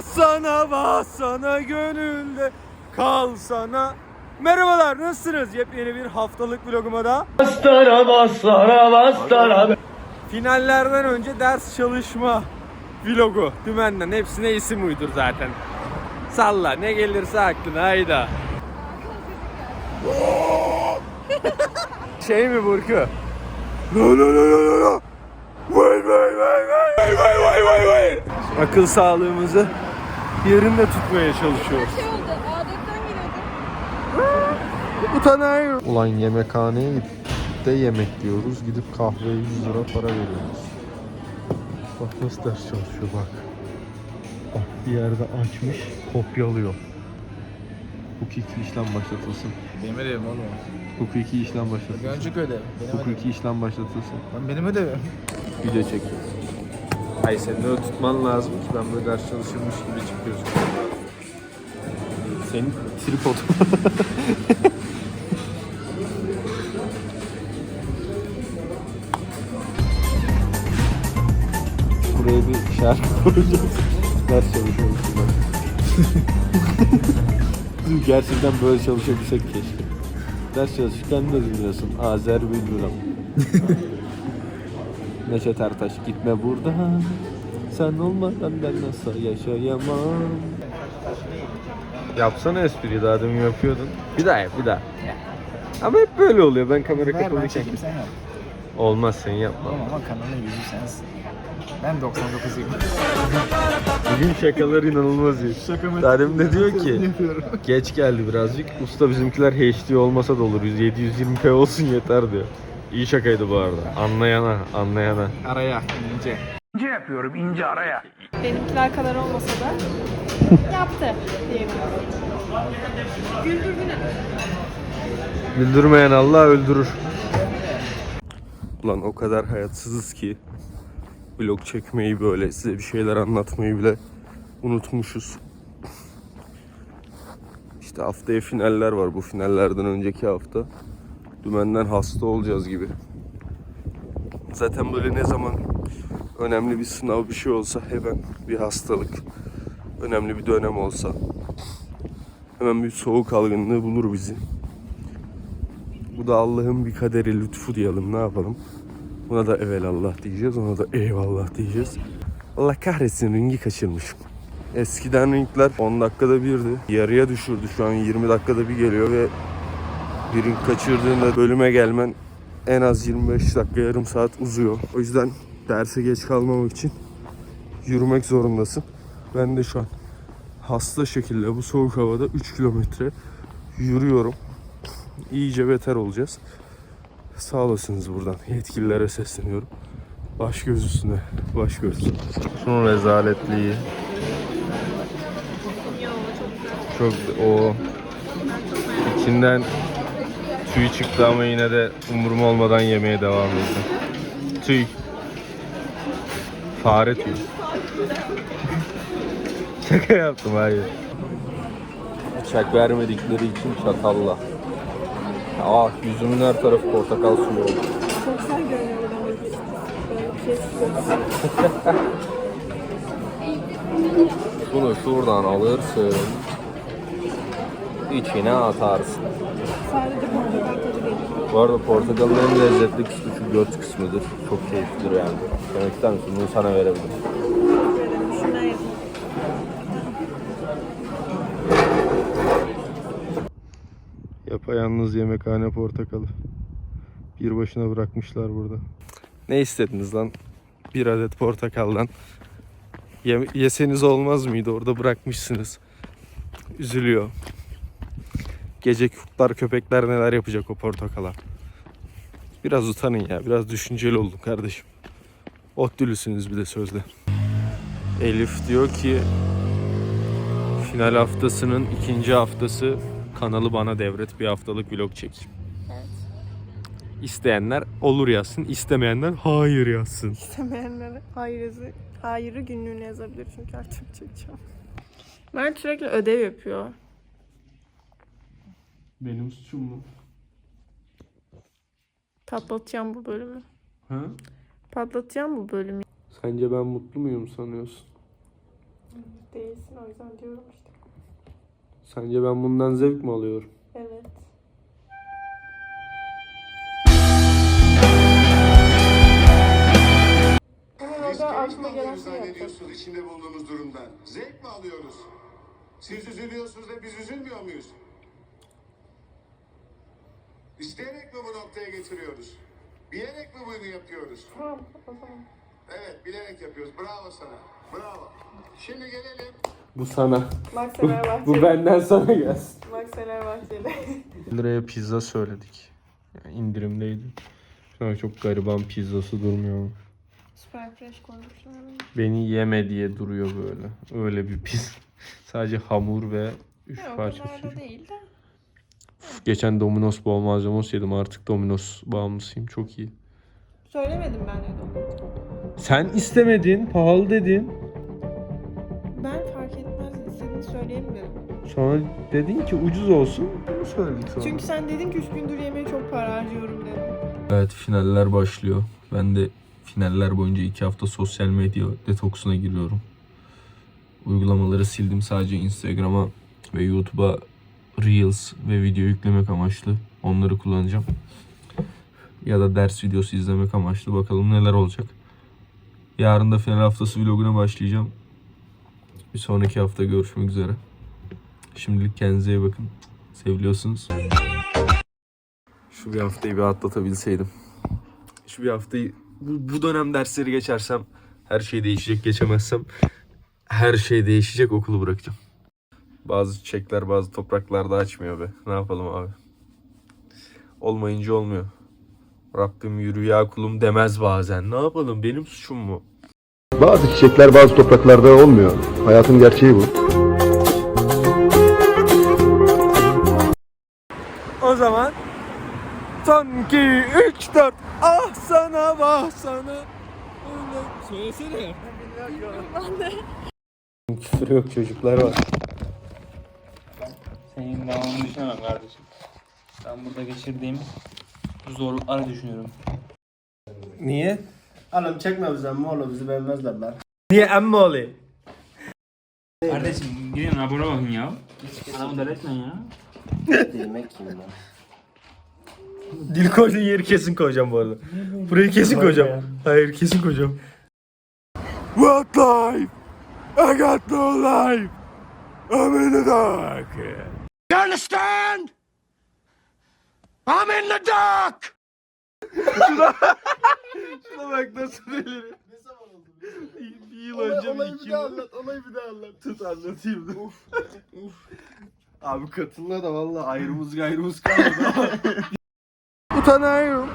Sana bas sana gönülde kal sana. Merhabalar nasılsınız? Yepyeni bir haftalık vloguma da. Bastara bastara bastara. Finallerden önce ders çalışma vlogu. Dümenden hepsine isim uydur zaten. Salla ne gelirse aklına hayda. şey mi Burku? No no no no no no. Vay vay vay vay vay vay vay vay. Akıl sağlığımızı yerinde tutmaya çalışıyoruz. şey oldu. Adetten giriyordum. Utanayım. Ulan yemekhaneye gidip de yemek diyoruz. Gidip kahveye 100 lira para veriyoruz. Bak nasıl ders çalışıyor bak. Bak bir yerde açmış kopyalıyor. Hukuki işlem başlatılsın. Benim ödevim oğlum. Hukuki işlem başlatılsın. Önceki ödev. Benim ödevim. Hukuki işlem başlatılsın. Lan benim ödevim. Video çekiyoruz. Ay senin öyle tutman lazım ki ben böyle ders çalışırmış gibi çıkıyorsun. Senin tripod. Buraya bir şarkı koyacağız. Ders çalışıyoruz. Gerçekten böyle çalışabilsek keşke. Ders çalışırken ne dinliyorsun? Azer Bülbül'üm. Neşet Ertaş gitme buradan. Sen olmadan ben nasıl yaşayamam. Yapsana espriyi daha demin yapıyordun. Bir daha yap bir daha. Ama hep böyle oluyor. Ben kamera Ver ben kapalıyken. çekeyim sen yap. Olmaz sen yapma. Oğlum ama kanalın yüzü sensin. Ben 99 yılım. Bugün şakalar inanılmaz iyi. Şaka Darim de diyor ki geç geldi birazcık. Usta bizimkiler HD olmasa da olur. 720p olsun yeter diyor. İyi şakaydı bu arada. Anlayana, anlayana. Araya ince. Benimkiler kadar olmasa da yaptı diyebilirim. Güldürdü ne? Güldürmeyen Allah öldürür. Ulan o kadar hayatsızız ki vlog çekmeyi böyle size bir şeyler anlatmayı bile unutmuşuz. İşte haftaya finaller var. Bu finallerden önceki hafta dümenden hasta olacağız gibi. Zaten böyle ne zaman önemli bir sınav bir şey olsa hemen bir hastalık, önemli bir dönem olsa hemen bir soğuk algınlığı bulur bizi. Bu da Allah'ın bir kaderi lütfu diyelim ne yapalım. Buna da evelallah diyeceğiz, ona da eyvallah diyeceğiz. Allah kahretsin ringi kaçırmışım. Eskiden ringler 10 dakikada birdi. Yarıya düşürdü şu an 20 dakikada bir geliyor ve bir ring kaçırdığında bölüme gelmen en az 25 dakika yarım saat uzuyor. O yüzden derse geç kalmamak için yürümek zorundasın. Ben de şu an hasta şekilde bu soğuk havada 3 kilometre yürüyorum iyice beter olacağız. Sağ olasınız buradan. Yetkililere sesleniyorum. Baş göz üstüne. Baş göz. Şunun rezaletliği. Çok o içinden tüy çıktı ama yine de umurum olmadan yemeye devam ettim. Tüy. Fare tüy. Şaka yaptım hayır. Bıçak vermedikleri için çatalla. Ah yüzümün her tarafı portakal suyu oldu. Çok görünüyor şey. Bunu şuradan alırsın. İçine atarsın. Sadece portakal tadı. Bu arada portakalın en lezzetli kısmı şu göt kısmıdır. Çok keyiflidir yani. Demek ister misin? Bunu sana verebilirim. Yapayalnız yemekhane portakalı. Bir başına bırakmışlar burada. Ne istediniz lan? Bir adet portakaldan. Ye- yeseniz olmaz mıydı? Orada bırakmışsınız. Üzülüyor. Gece kurtlar köpekler neler yapacak o portakala. Biraz utanın ya. Biraz düşünceli olun kardeşim. Ottülüsünüz bir de sözde. Elif diyor ki final haftasının ikinci haftası kanalı bana devret bir haftalık vlog çek. İsteyenler olur yazsın, istemeyenler hayır yazsın. İstemeyenlere hayırı, hayırı günlüğüne yazabilir çünkü artık çekeceğim. Mert sürekli ödev yapıyor. Benim suçum mu? Patlatacağım bu bölümü. Ha? Patlatacağım bu bölümü. Sence ben mutlu muyum sanıyorsun? Değilsin o yüzden diyorum işte. Sence ben bundan zevk mi alıyorum? Evet. Biz aklıma gelen şey yapacağım. zannediyorsunuz içinde bulunduğumuz durumdan? Zevk mi alıyoruz? Siz üzülüyorsunuz da biz üzülmüyor muyuz? İsteyerek mi bu noktaya getiriyoruz? Bilerek mi bunu yapıyoruz? Evet, bilerek yapıyoruz. Bravo sana. Bravo. Şimdi gelelim. Bu sana. Max. Bu benden sana gelsin. Max Fenerbahçeli. 1 liraya pizza söyledik. Yani indirimdeydi. Şu an çok gariban pizzası durmuyor. Super fresh koymuşlar. Beni yeme diye duruyor böyle. Öyle bir pizza. Sadece hamur ve 3 Ya, o parça kadar da sucuk. değil de. Geçen Domino's bol malzemos yedim. Artık Domino's bağımlısıyım. Çok iyi. Söylemedim ben onu. Sen istemedin. Pahalı dedin. Ben fark etmez istediğini söyleyelim dedim. Sonra dedin ki ucuz olsun. Bunu söyledik sonra. Çünkü sen dedin ki 3 gündür yemeğe çok para harcıyorum dedin. Evet finaller başlıyor. Ben de finaller boyunca iki hafta sosyal medya detoksuna giriyorum. Uygulamaları sildim. Sadece Instagram'a ve YouTube'a Reels ve video yüklemek amaçlı onları kullanacağım. Ya da ders videosu izlemek amaçlı. Bakalım neler olacak. Yarın da final haftası vloguna başlayacağım. Bir sonraki hafta görüşmek üzere. Şimdilik kendinize iyi bakın. Seviliyorsunuz. Şu bir haftayı bir atlatabilseydim. Şu bir haftayı bu, bu dönem dersleri geçersem her şey değişecek. Geçemezsem her şey değişecek okulu bırakacağım. Bazı çiçekler bazı topraklarda açmıyor be. Ne yapalım abi? Olmayınca olmuyor. Rabbim yürü ya kulum demez bazen. Ne yapalım benim suçum mu? Bazı çiçekler bazı topraklarda olmuyor. Hayatın gerçeği bu. O zaman son 2 3 4 ah sana bah sana. Öyle söylesene. Küfür yok çocuklar var. Senin devamını düşünemem kardeşim. Ben burada geçirdiğim zorlukları düşünüyorum. Niye? Oğlum çekme bizi ama oğlum bizi beğenmezler lan. Niye emmi olayım? Kardeşim gidin abone bakın ya. Adamı deli etmeyin ya. Yemek kim lan? Dil koyduğun yeri kesin koyacağım bu arada. Burayı kesin koyacağım. Hayır kesin koyacağım. What life? I got no life. I'm in the dark. Understand? I'm in the dark. şuna, şuna bak nasıl deliriyor. Ne zaman oldu? Bir yıl önce mi iki yıl? anlat, olayı bir daha anlat. Tut anlatayım da. Abi katılma da valla ayrımız gayrımız kalmadı ama. Utanıyorum.